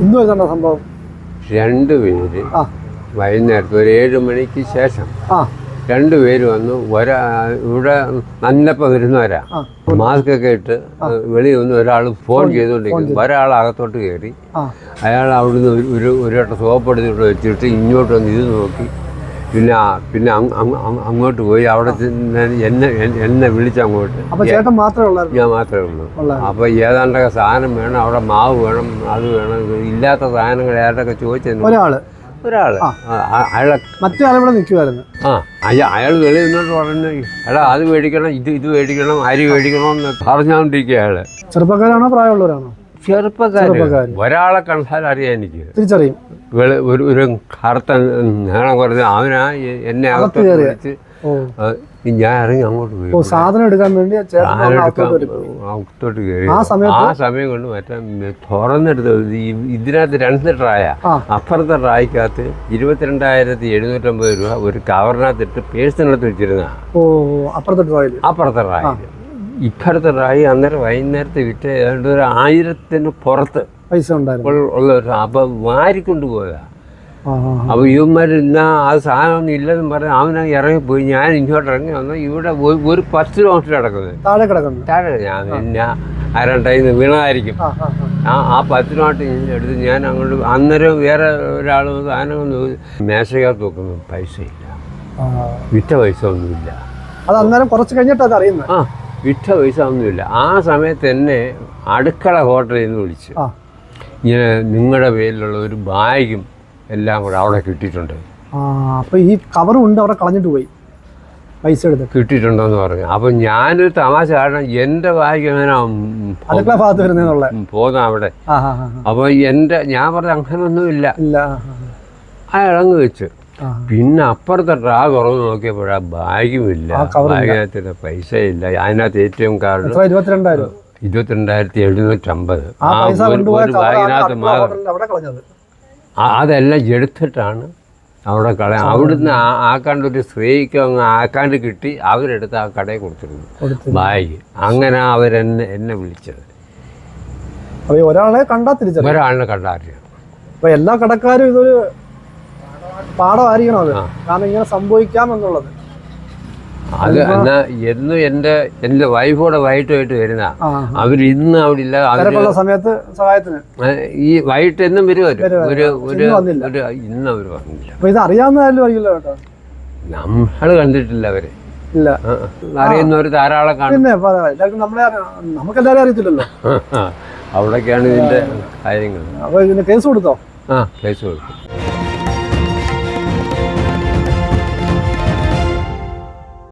ഇന്ന് കണ്ട സംഭവം? രണ്ടുപേര് ആ. വൈകുന്നേരത്ത് ഒരു ഏഴ് മണിക്ക് ശേഷം ആ. രണ്ടുപേര് വന്നു. ഒരാ ഇവിടെ നല്ലപ്പം വരുന്നവരാ. മാസ്ക് ഒക്കെ ഇട്ട് വെളിയിൽ വന്ന് ഒരാൾ ഫോൺ ചെയ്തുകൊണ്ടിരിക്കുന്നു. ഒരാൾ അകത്തോട്ട് കയറി. അയാൾ അവിടുന്ന് ഒരു- ഒരു ഒരു വട്ടം സോപ്പ് എടുത്തിട്ട് വെച്ചിട്ട് ഇങ്ങോട്ട് വന്ന് ഇത് നോക്കി. പിന്നെ പിന്നെ അങ്ങ് അങ്ങ് അങ്ങ് അങ്ങോട്ട് പോയി. അവിടെ എന്നെ എന്നെ- വിളിച്ചങ്ങോട്ട് ചേട്ടൻ മാത്രമേ ഞാൻ മാത്രമേ ഉള്ളൂ. അപ്പൊ അപ്പോൾ ഏതാണ്ടൊക്കെ സാധനം വേണം അവിടെ മാവ് വേണം അത് വേണം ഇല്ലാത്ത സാധനങ്ങൾ ഏതൊക്കെ ചോദിച്ചു ഒരാൾ. ഒരാൾ അയാളെ മറ്റേ ആളിവിടെ നിൽക്കുമായിരുന്നു ആ അയ അയാൾ വെളിയിൽ നിന്നോട്ട് പറഞ്ഞു എടാ അത് മേടിക്കണം ഇത് ഇത് മേടിക്കണം അരി മേടിക്കണം എന്ന് പറഞ്ഞുകൊണ്ടിരിക്കുക അയാൾ. ചെറുപ്പക്കാരാണോ പ്രായമുള്ളവരാണോ? ഒരാളെ കണ്ടാൽ അറിയാം എനിക്ക് തിരിച്ചറിയും ഒരു ഒരു കറുത്ത നീളം കുറഞ്ഞ അവനാ എന്നെ അകത്ത് ഞാൻ ഇറങ്ങി അങ്ങോട്ട് പോയി ഓ സാധനം എടുക്കാൻ വേണ്ടി അകത്തോട്ട് കയറി. ആ സമയത്ത്? ആ സമയം കൊണ്ട് മറ്റേ തുറന്നെടുത്ത് ഇതിനകത്ത് രണ്ട് ട്രായ അപ്പുറത്തെ ട്രായ്ക്കകത്ത് ഇരുപത്തിരണ്ടായിരത്തി എഴുന്നൂറ്റമ്പത് രൂപ ഒരു കവറിനകത്തിട്ട് പേഴ്സിനകത്ത് വെച്ചിരുന്ന ഓ അപ്പുറത്തെ ഡ്രോയിൽ അപ്പുറത്തെ റായി ഇപ്പുറത്തെ റായി അന്നേരം വൈകുന്നേരത്തെ വിറ്റ് ഏതാണ്ട് ഒരു ആയിരത്തിന് പുറത്ത് പൈസ ഉണ്ടായിരുന്നു. ഉള്ള- ഒരു അപ്പം വാരിക്കൊണ്ട് പോയതാ ആ ആ ആ. അപ്പോൾ ഇവന്മാർ ഇന്നാ ആ സാധനമൊന്നും ഇല്ലെന്ന് പറഞ്ഞ് അവനെ ഇറങ്ങിപ്പോയി. ഞാൻ ഇങ്ങോട്ട് ഇറങ്ങി വന്നു ഇവിടെ ഒരു- പത്ത് കിലോമീറ്റർ കിടക്കുന്നത്. താഴെ കിടക്കുന്നു. താഴെ ഞാൻ പിന്നെ ആരണ്ടായി വീണതായിരിക്കും. ആ ആ പത്ത് നോട്ട് എടുത്ത് ഞാൻ അങ്ങോട്ട് അന്നേരം വേറെ ഒരാൾ സാധനം മേശകത്ത് നോക്കുന്നു പൈസ ഇല്ല. വിറ്റ പൈസ ഒന്നുമില്ല. അത് അന്നേരം കുറച്ച് കഴിഞ്ഞിട്ട് അത് അറിയുന്നത്. ആ. വിറ്റ പൈസ ഒന്നുമില്ല. ആ സമയത്ത് എന്നെ അടുക്കള ഹോട്ടലിൽ നിന്ന് വിളിച്ച്. ഇങ്ങനെ നിങ്ങളുടെ പേരിലുള്ള ഒരു ബാഗും എല്ലാം കൂടെ അവിടെ കിട്ടിയിട്ടുണ്ട്. ആ അപ്പൊ ഈ കവറും ഉണ്ട് അവിടെ കളഞ്ഞിട്ട് പോയി. പൈസ എടുത്ത്. കിട്ടിയിട്ടുണ്ടോ എന്ന് പറഞ്ഞു. അപ്പം ഞാനൊരു തമാശ കാരണം എന്റെ ബാഗ് എങ്ങനെ പോകുന്ന അവിടെ. അപ്പോൾ എന്റെ ഞാൻ പറഞ്ഞ അങ്ങനൊന്നുമില്ല. ഇല്ല. ആ, അയാളങ്ങ് വെച്ച്. പിന്നെ അപ്പുറത്തെ ട്രാ തുറന്ന് നോക്കിയപ്പോഴാ ബാഗും ഇല്ല ആ cover ഇല്ല. ബാഗിനകത്ത് പൈസ ഇല്ല അതിനകത്ത് എം കാർഡ് ഇരുപത്തിരണ്ടായിരം. ഇരുപത്തിരണ്ടായിരത്തി എഴുന്നൂറ്റമ്പത്. ആ ഒരു- ബാഗിനകത്ത് മാത്രം. അതെല്ലാം എടുത്തിട്ടാണ് അവിടെ കട അവിടുന്ന് ആക്കാണ്ട് ഒരു സ്ത്രീക്ക് അങ്ങ് ആക്കാണ്ട് കിട്ടി അവരെടുത്ത് ആ കടയിൽ കൊടുത്തിരുന്നു. കൊടുത്ത് ബാഗ് അങ്ങനെ അവരെന്നെ എന്നെ വിളിച്ചത്. ഒരാളെ കണ്ടാ തിരിച്ചറിയും. ഒരാളിനെ കണ്ടറിയാം. എല്ലാ കടക്കാരും ഇതൊരു പാഠമായിരിക്കണം അത്. കാരണം ഇങ്ങനെ സംഭവിക്കാം എന്നുള്ളത് അത് എന്നാ എന്നും എന്റെ എന്റെ വൈഫോടെ വൈകിട്ടുമായിട്ട് വരുന്ന ആ അവർ ഇന്ന് അവിടെ ഇല്ല സമയത്ത് സഹായത്തിന് ഈ വൈകിട്ട് എന്നും വരും, ഒരു ഒരു ഇന്ന് ഒരു ഇന്ന് അവർ വന്നില്ല. ഇത് അറിയാവുന്നതായാലും അറിയില്ല കേട്ടോ. നമ്മൾ കണ്ടിട്ടില്ല അവരെ. ഇല്ല. ഒരു അറിയുന്നവർ ധാരാളം പിന്നെ നമ്മളെ നമുക്കെല്ലാരും അറിയത്തില്ലല്ലോ. അവിടൊക്കെയാണ് ഇതിന്റെ കാര്യങ്ങൾ അപ്പൊ ഇതിന് കേസ് കൊടുത്തോ? ആ കേസ് കൊടുക്കും.